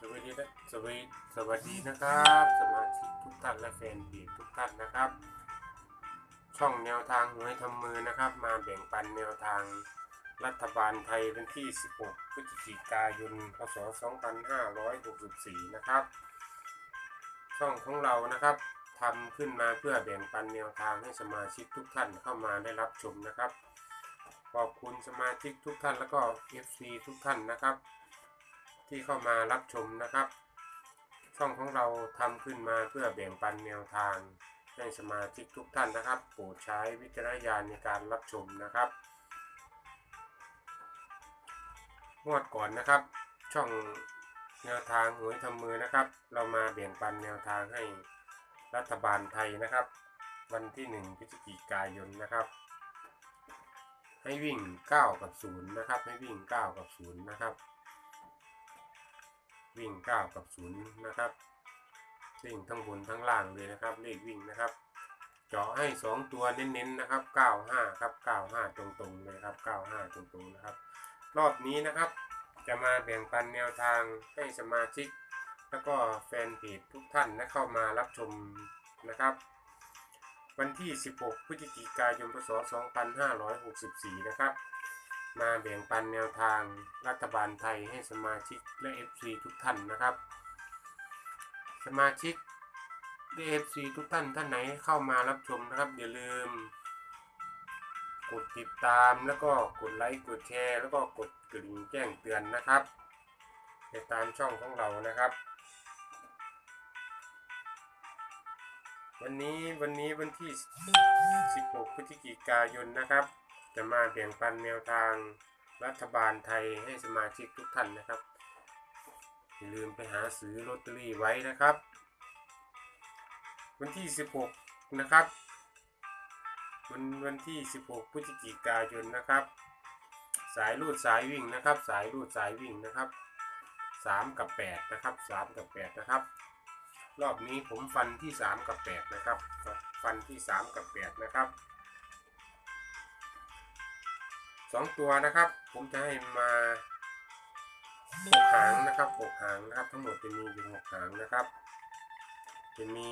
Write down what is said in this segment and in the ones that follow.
สวัสดีนะสวัสดีสวัสดีนะครับสมาชิกทุกท่านและแฟนเพจทุกท่านนะครับ ช่องแนวทางหวยทำมือนะครับ มาแบ่งปันแนวทางรัฐบาลไทยวันที่ 16 พฤศจิกายน พศ 2564 นะครับ ช่องของเรานะครับทำขึ้นมาเพื่อแบ่งปันแนวทางให้สมาชิกทุกท่านเข้ามาได้รับชมนะครับ ขอบคุณสมาชิกทุกท่านแล้วก็ FC ทุกท่านนะครับ ที่เข้ามารับชมนะครับ ช่องของเราทำขึ้นมาเพื่อแบ่งปันแนวทางให้สมาชิกทุกท่านนะครับ โปรดใช้วิจารณญาณในการรับชมนะครับงวดก่อนนะครับ ช่องแนวทางหวยทำมือนะครับ เรามาแบ่งปันแนวทางให้รัฐบาลไทยนะครับ วันที่ 1พฤศจิกายนนะครับ ให้วิ่ง 9 กับ 0 นะครับ ให้วิ่ง 9 กับ 0 นะครับ วิ่ง 9 กับ 0 นะครับ วิ่งทั้งบนทั้งล่างเลยนะครับ เลขวิ่งนะครับ เจาะให้ 2 ตัวเน้นๆนะครับ 95 ครับ 95 ตรงๆเลยครับ 95 ตรงๆนะครับ รอบนี้นะครับ จะมาแบ่งปันแนวทางให้สมาชิก แล้วก็แฟนเพจทุกท่านนะเข้ามารับชมนะครับ วันที่ 16 พฤศจิกายน พศ 2564 นะครับ มาแบ่งปันแนวทางรัฐบาลไทยให้สมาชิกและ FC ทุกท่านนะครับ สมาชิกและ FC ทุกท่านท่านไหนเข้ามารับชมนะครับ อย่าลืม กดติดตามแล้วก็กดไลค์กดแชร์ แล้วก็กดกระดิ่งแจ้งเตือนนะครับติดตามช่องของเรานะครับ วันนี้วันนี้วันที่ 16 พฤศจิกายนนะครับ จะมาแบ่งปันแนวทางรัฐบาลไทยให้สมาชิกทุกท่านนะครับ อย่าลืมไปหาซื้อลอตเตอรี่ไว้นะครับ วันที่ 16 นะครับ วันวันที่ 16 พฤศจิกายนนะครับ สายรูดสายวิ่งนะครับ สายรูดสายวิ่งนะครับ 3 กับ 8 นะครับ 3 กับ 8 นะครับ รอบนี้ผมฟันที่ 3 กับ 8 นะครับ ฟันที่ 3 กับ 8 นะครับ สองตัวนะครับ ผมจะให้มาหกหางนะครับหกหางนะครับ ทั้งหมดจะมีอยู่หกหางนะครับ จะมี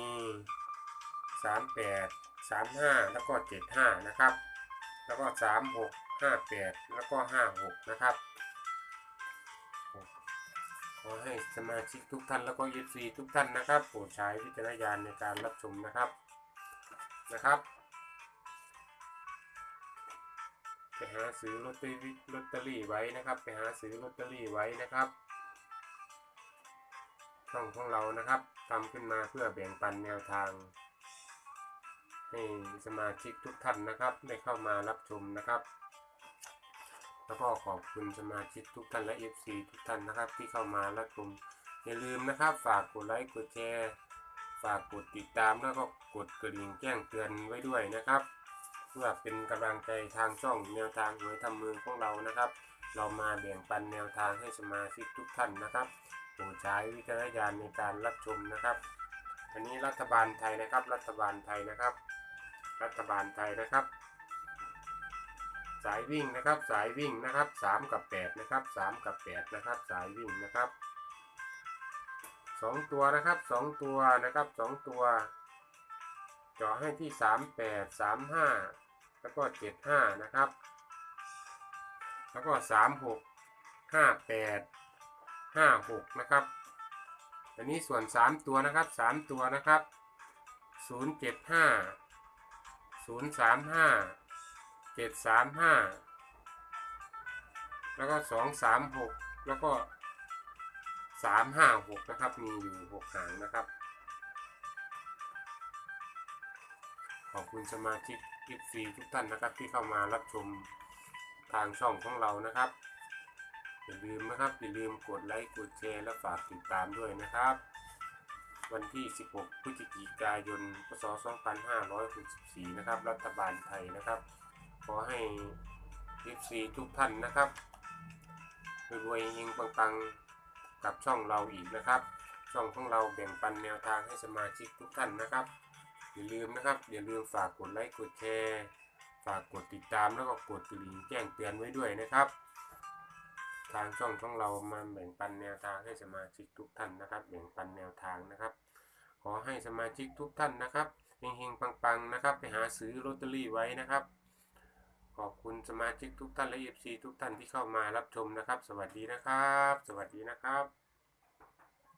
สามแปดสามห้าแล้วก็เจ็ดห้านะครับ แล้วก็สามหกห้าแปดแล้วก็ห้าหกนะครับขอให้สมาชิกทุกท่านแล้วก็เอฟซีทุกท่านนะครับโปรดใช้วิจารณญาณในการรับชมนะครับนะครับ ไปหาซื้อลอตเตอรี่ลอตเตอรี่ไว้นะครับ ไปหาซื้อลอตเตอรี่ไว้นะครับช่องของเรานะครับทำขึ้นมาเพื่อแบ่งปันแนวทาง ให้สมาชิกทุกท่านนะครับ ได้เข้ามารับชมนะครับ แล้วก็ขอบคุณสมาชิกทุกท่านและ FC ทุกท่านนะครับ ที่เข้ามารับชมอย่าลืมนะครับ ฝากกดไลค์กดแชร์ ฝากกดติดตามแล้วก็กดกระดิ่งแจ้งเตือนไว้ด้วยนะครับ พื่อเป็นกำลังใจทางช่องแนวทางหวยทำมือของเรานะครับ เรามาแบ่งปันแนวทางให้สมาชิกทุกท่านนะครับโปรดใช้วิจารณญาณในการรับชมนะครับอันนี้รัฐบาลไทยนะครับ รัฐบาลไทยนะครับ รัฐบาลไทยนะครับ สายวิ่งนะครับ สายวิ่งนะครับสามกับแปดนะครับสามกับแปดนะครับ สายวิ่งนะครับสองตัวนะครับสองตัวนะครับสองตัวเจาะให้ที่สาม แล้วก็เจ็ดห้านะครับ แล้วก็สามหกห้าแปดห้าหกนะครับ อันนี้ส่วนสามตัวนะครับสามตัวนะครับศูนย์เจ็ดห้าศูนย์สามห้าเจ็ดสามห้าแล้วก็สองสามหกแล้วก็สามห้าหกนะครับ มีอยู่หกหางนะครับ ขอบคุณสมาชิก FC ทุกท่านนะครับ ที่เข้ามารับชมทางช่องของเรานะครับ อย่าลืมนะครับอย่าลืมกดไลค์กดแชร์และฝากติดตามด้วยนะครับ วันที่ 16 พฤศจิกายน พศ 2564 นะครับ รัฐบาลไทยนะครับ ขอให้ FC ทุกท่านนะครับรวยๆเฮงปังๆกับช่องเราอีกนะครับ ช่องของเราแบ่งปันแนวทางให้สมาชิกทุกท่านนะครับ อย่าลืมนะครับ อย่าลืมฝากกดไลค์กดแชร์ฝากกดติดตามแล้วก็กดกระดิ่งแจ้งเตือนไว้ด้วยนะครับ ทางช่องของเรามาแบ่งปันแนวทางให้สมาชิกทุกท่านนะครับ แบ่งปันแนวทางนะครับ ขอให้สมาชิกทุกท่านนะครับเฮงๆปังๆนะครับ ไปหาซื้อลอตเตอรี่ไว้นะครับ ขอบคุณสมาชิกทุกท่านและเอฟซีทุกท่านที่เข้ามารับชมนะครับ สวัสดีนะครับ สวัสดีนะครับ